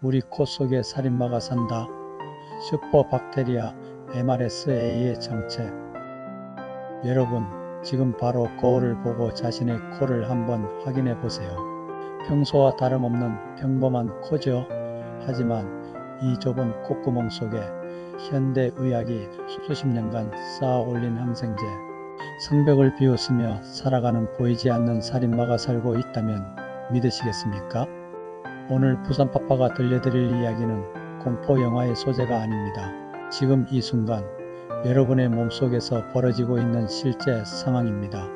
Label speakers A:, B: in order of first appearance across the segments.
A: 우리 코 속에 살인마가 산다. 슈퍼박테리아 MRSA의 정체. 여러분, 지금 바로 거울을 보고 자신의 코를 한번 확인해 보세요. 평소와 다름없는 평범한 코죠. 하지만 이 좁은 콧구멍 속에 현대 의학이 수십 년간 쌓아 올린 항생제, 성벽을 비웃으며 살아가는 보이지 않는 살인마가 살고 있다면 믿으시겠습니까? 오늘 부산파파가 들려드릴 이야기는 공포 영화의 소재가 아닙니다. 지금 이 순간 여러분의 몸속에서 벌어지고 있는 실제 상황입니다.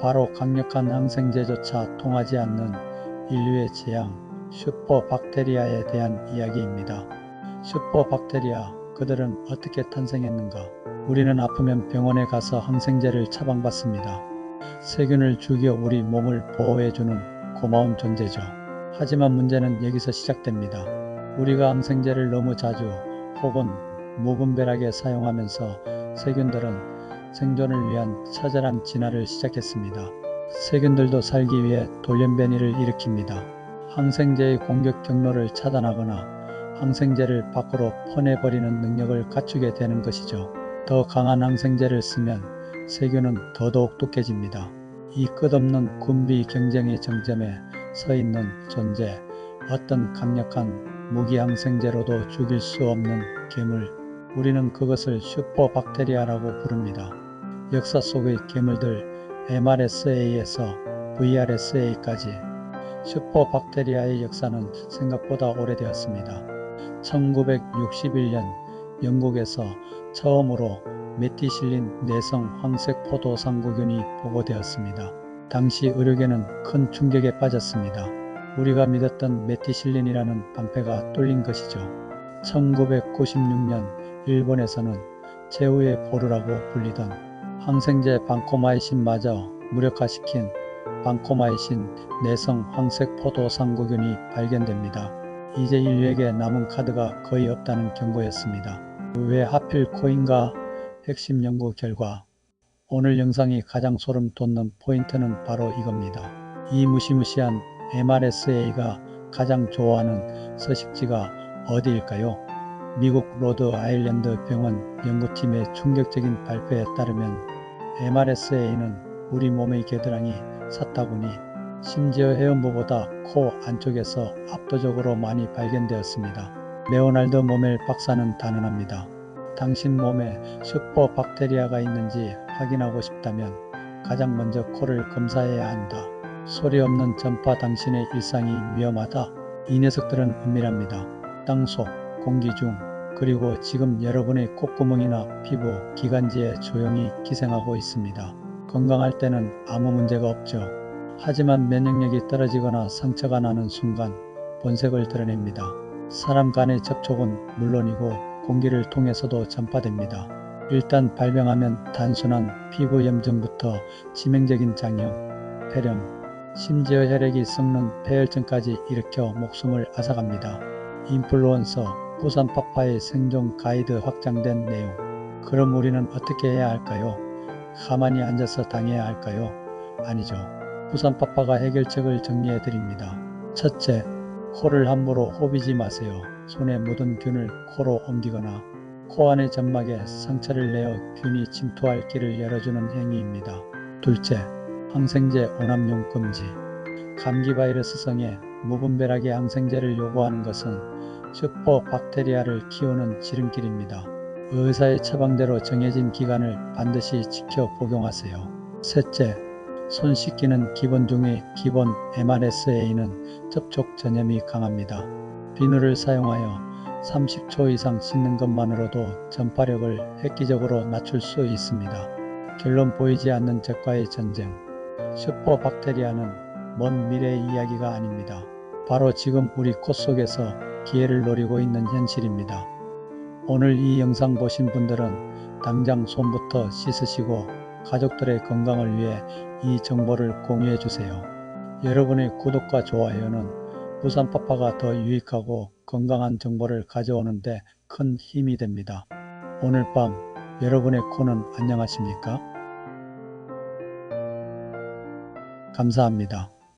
A: 바로 강력한 항생제조차 통하지 않는 인류의 재앙, 슈퍼박테리아에 대한 이야기입니다. 슈퍼박테리아, 그들은 어떻게 탄생했는가? 우리는 아프면 병원에 가서 항생제를 처방받습니다. 세균을 죽여 우리 몸을 보호해주는 고마운 존재죠. 하지만 문제는 여기서 시작됩니다. 우리가 항생제를 너무 자주 혹은 무분별하게 사용하면서 세균들은 생존을 위한 처절한 진화를 시작했습니다. 세균들도 살기 위해 돌연변이를 일으킵니다. 항생제의 공격 경로를 차단하거나 항생제를 밖으로 퍼내버리는 능력을 갖추게 되는 것이죠. 더 강한 항생제를 쓰면 세균은 더더욱 독해집니다. 이 끝없는 군비 경쟁의 정점에 서 있는 존재, 어떤 강력한 무기항생제로도 죽일 수 없는 괴물, 우리는 그것을 슈퍼박테리아라고 부릅니다. 역사 속의 괴물들 MRSA에서 VRSA까지 슈퍼박테리아의 역사는 생각보다 오래되었습니다. 1961년 영국에서 처음으로 메티실린 내성 황색 포도 상구균이 보고되었습니다. 당시 의료계는 큰 충격에 빠졌습니다. 우리가 믿었던 메티실린이라는 방패가 뚫린 것이죠. 1996년 일본에서는 최후의 보루라고 불리던 항생제 방코마이신마저 무력화시킨 방코마이신 내성 황색 포도 상구균이 발견됩니다. 이제 인류에게 남은 카드가 거의 없다는 경고였습니다. 왜 하필 코인가? 핵심 연구 결과 오늘 영상이 가장 소름 돋는 포인트는 바로 이겁니다. 이 무시무시한 MRSA가 가장 좋아하는 서식지가 어디일까요? 미국 로드 아일랜드 병원 연구팀의 충격적인 발표에 따르면 MRSA는 우리 몸의 겨드랑이, 사타구니, 심지어 헤엄부보다 코 안쪽에서 압도적으로 많이 발견되었습니다. 레오날드 모멜 박사는 단언합니다. 당신 몸에 슈퍼 박테리아가 있는지 확인하고 싶다면 가장 먼저 코를 검사해야 한다. 소리 없는 전파 당신의 일상이 위험하다. 이 녀석들은 은밀합니다. 땅 속, 공기 중, 그리고 지금 여러분의 콧구멍이나 피부, 기관지에 조용히 기생하고 있습니다. 건강할 때는 아무 문제가 없죠. 하지만 면역력이 떨어지거나 상처가 나는 순간 본색을 드러냅니다. 사람 간의 접촉은 물론이고 공기를 통해서도 전파됩니다. 일단 발병하면 단순한 피부 염증부터 치명적인 장염, 폐렴, 심지어 혈액이 썩는 폐혈증까지 일으켜 목숨을 앗아갑니다. 인플루언서 부산 파파의 생존 가이드 확장된 내용. 그럼 우리는 어떻게 해야 할까요? 가만히 앉아서 당해야 할까요? 아니죠. 부산 파파가 해결책을 정리해 드립니다. 첫째, 코를 함부로 호비지 마세요. 손에 묻은 균을 코로 옮기거나 코 안의 점막에 상처를 내어 균이 침투할 길을 열어주는 행위입니다. 둘째, 항생제 오남용 금지. 감기 바이러스성에 무분별하게 항생제를 요구하는 것은 슈퍼 박테리아를 키우는 지름길입니다. 의사의 처방대로 정해진 기간을 반드시 지켜 복용하세요. 셋째, 손 씻기는 기본 중의 기본 MRSA는 접촉 전염이 강합니다. 비누를 사용하여 30초 이상 씻는 것만으로도 전파력을 획기적으로 낮출 수 있습니다. 결론 보이지 않는 적과의 전쟁. 슈퍼박테리아는 먼 미래의 이야기가 아닙니다. 바로 지금 우리 코 속에서 기회를 노리고 있는 현실입니다. 오늘 이 영상 보신 분들은 당장 손부터 씻으시고 가족들의 건강을 위해 이 정보를 공유해 주세요. 여러분의 구독과 좋아요는 부산파파가 더 유익하고 건강한 정보를 가져오는데 큰 힘이 됩니다. 오늘 밤 여러분의 코는 안녕하십니까? 감사합니다.